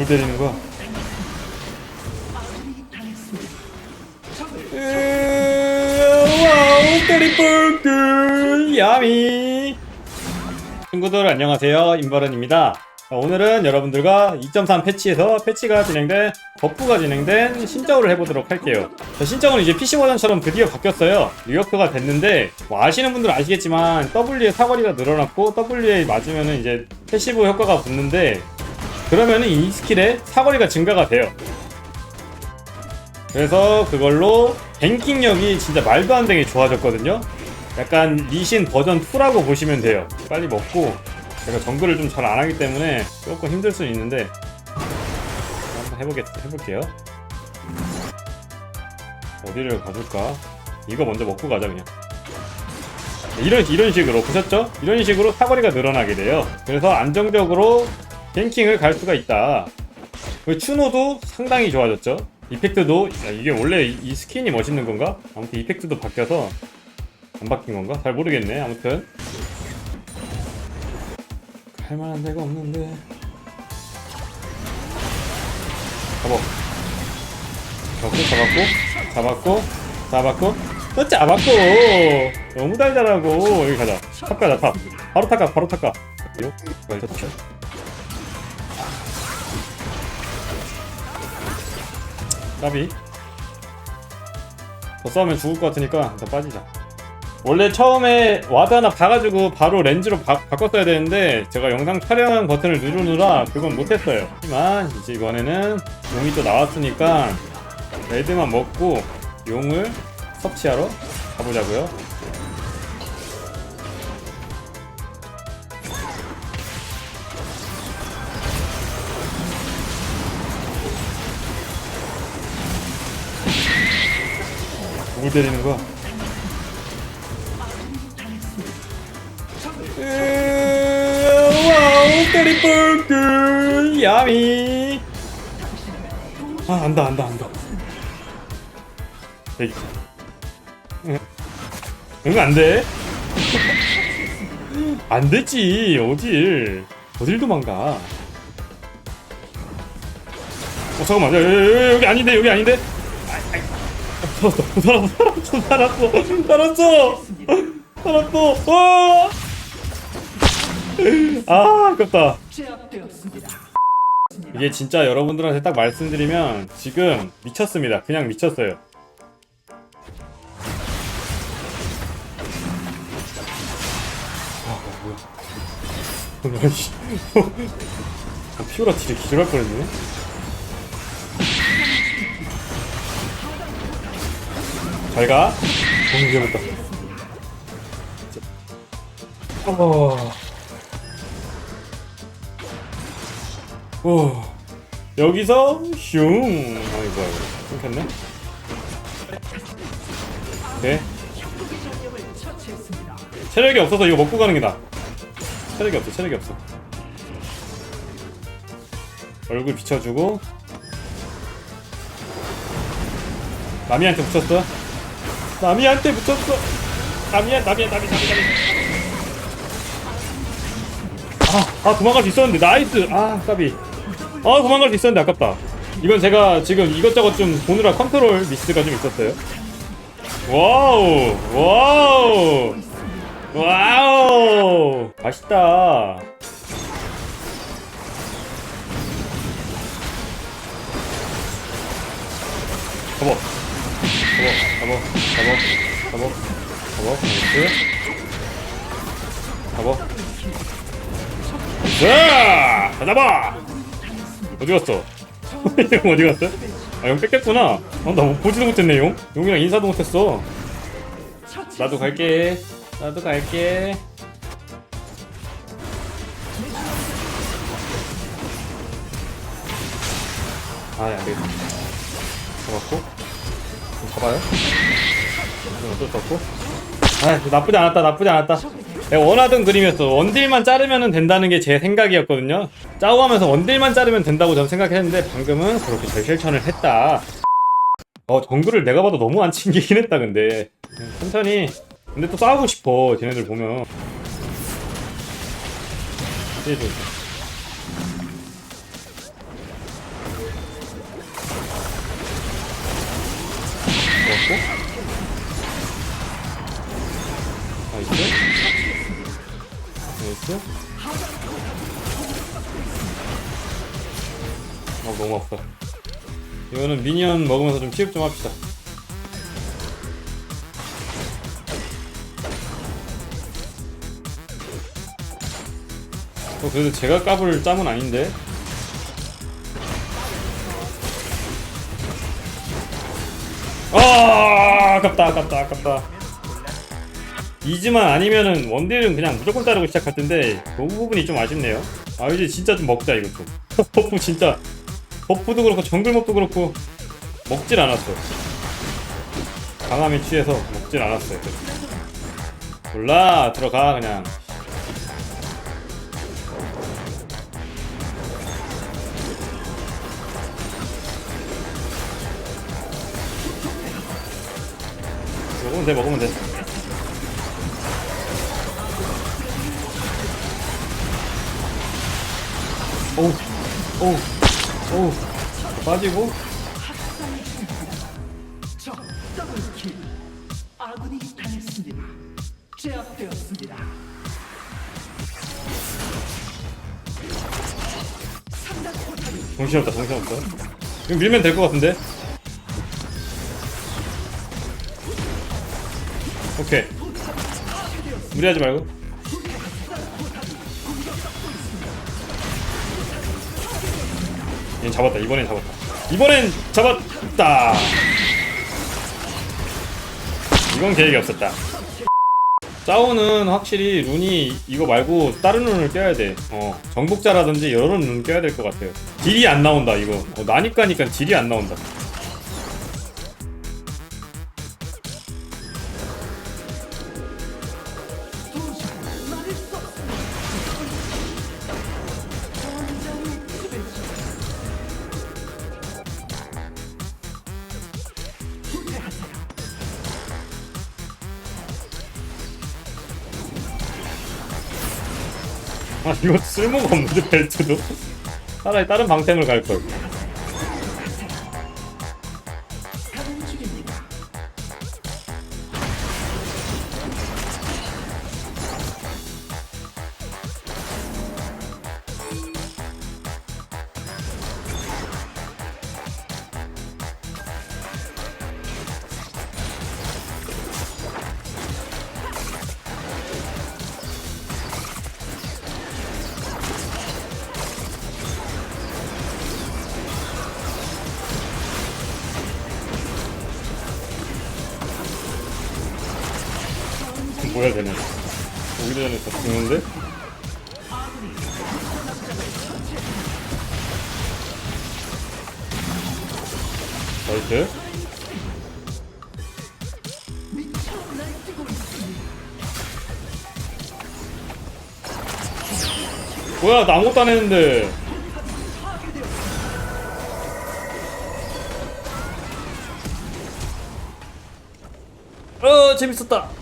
누굴 때리는 거야? 와우 트리플 야미. 친구들 안녕하세요. 임바른입니다. 자, 오늘은 여러분들과 2.3 패치에서 패치가 진행된 버프가 진행된 신정을 해보도록 할게요. 자, 신정은 이제 PC 버전처럼 드디어 바뀌었어요. 리워크가 됐는데 뭐 아시는 분들은 아시겠지만 W의 사거리가 늘어났고 W에 맞으면은 이제 패시브 효과가 붙는데 그러면은 이 스킬의 사거리가 증가가 돼요 그래서 그걸로 뱅킹력이 진짜 말도 안 되게 좋아졌거든요. 약간 리신 버전 2라고 보시면 돼요. 빨리 먹고 제가 정글을 좀 잘 안 하기 때문에 조금 힘들 수는 있는데 한번 해보겠 해볼게요. 어디를 가줄까? 이거 먼저 먹고 가자 그냥. 이런 이런 식으로 보셨죠? 이런 식으로 사거리가 늘어나게 돼요. 그래서 안정적으로 뱅킹을 갈 수가 있다. 그 추노도 상당히 좋아졌죠. 이펙트도 야, 이게 원래 이, 이 스킨이 멋있는 건가? 아무튼 이펙트도 바뀌어서 안 바뀐 건가? 잘 모르겠네. 아무튼 갈 만한 데가 없는데. 잡아. 잡고 잡았고 잡았고 잡았고 또 잡았고 너무 달달하고 여기 가자 탑 가자 탑 바로 탑가 바로 탑가 이 까비. 더 싸우면 죽을 것 같으니까 일단 빠지자. 원래 처음에 와드 하나 봐가지고 바로 렌즈로 바, 바꿨어야 되는데 제가 영상 촬영 버튼을 누르느라 그건 못했어요. 하지만 이제 이번에는 용이 또 나왔으니까 레드만 먹고 용을 섭취하러 가보자고요 누굴 때리는 거야? 글 야미. 아 안다 안다 안다. 여기. 응, 응 안돼? 안되지 어딜. 어딜 도망가. 어 잠깐만 여기 아닌데 여기 아닌데 살았어, 살았어, 살았어, 살았어, 살았어, 어! 아, 아깝다. 이게 진짜 여러분들한테 딱 말씀드리면 지금 미쳤습니다. 그냥 미쳤어요. 아, 뭐야. 야씨. 피오라 딜이 기절할 뻔했네. 잘 가. 너무 위험했다. 어. 오. 여기서 슝. 아이고 아이고. 끊겼네. 오케이. 체력이 없어서 이거 먹고 가는 게 나아. 체력이 없어. 체력이 없어. 얼굴 비춰주고. 남이한테 붙였어. 남이한테 붙였어. 남이야, 남이야, 남이, 남이, 남이. 아, 아 도망갈 수 있었는데 나이스. 아, 까비. 아, 도망갈 수 있었는데 아깝다. 이건 제가 지금 이것저것 좀 보느라 컨트롤 미스가 좀 있었어요. 와우, 와우, 와우. 맛있다. 잡아. 잡아, 잡아, 잡아, 잡아, 나이스. 잡아. 자, 잡아. 어디 갔어? 용 어디 갔어? 아, 용 뺏겼구나. 아, 나 보지도 못했네, 용. 용이랑 인사도 못했어. 나도 갈게. 나도 갈게. 아, 안 되겠다. 잡았고. 좀 잡아요. 이건 어쩔 수 없고. 아, 나쁘지 않았다, 나쁘지 않았다. 내가 원하던 그림이었어. 원딜만 자르면 된다는 게 제 생각이었거든요. 짜오하면서 원딜만 자르면 된다고 저는 생각했는데 방금은 그렇게 잘 실천을 했다. 어, 정글을 내가 봐도 너무 안 챙기긴 했다, 근데. 천천히. 근데 또 싸우고 싶어, 쟤네들 보면. 이제 좀. 잡았고 나이스. 나이스 어 너무 아프다 이거는 미니언 먹으면서 좀 피흡 좀 합시다. 어, 그래도 제가 까불 짬은 아닌데 아 아깝다 아깝다 아깝다. 이즈만 아니면은 원딜은 그냥 무조건 따르고 시작할 텐데 그 부분이 좀 아쉽네요. 아 이제 진짜 좀 먹자 이거 좀. 버프 진짜. 버프도 그렇고 정글몹도 그렇고 먹질 않았어. 강함에 취해서 먹질 않았어요. 몰라 들어가 그냥 먹으면 돼 먹으면 돼. 오우 오우 오우 빠지고. 정신없다 정신없다. 이거 밀면 될 것 같은데 오케이 무리하지 말고 얘 잡았다 이번엔 잡았다 이번엔 잡았다 이건 계획이 없었다 짜오는 확실히 룬이 이거 말고 다른 룬을 껴야 돼. 어, 정복자라든지 여러 룬 껴야 될 것 같아요. 딜이 안 나온다 이거. 어, 나니까니까 딜이 안 나온다. 아 이거 쓸모가 없는데 벨트도. 차라리 다른 방템을 갈 걸. 뭐야 되네. 오기도 전에 다 죽는데? 나이스. 뭐야 나 아무것도 안 했는데. 어 재밌었다.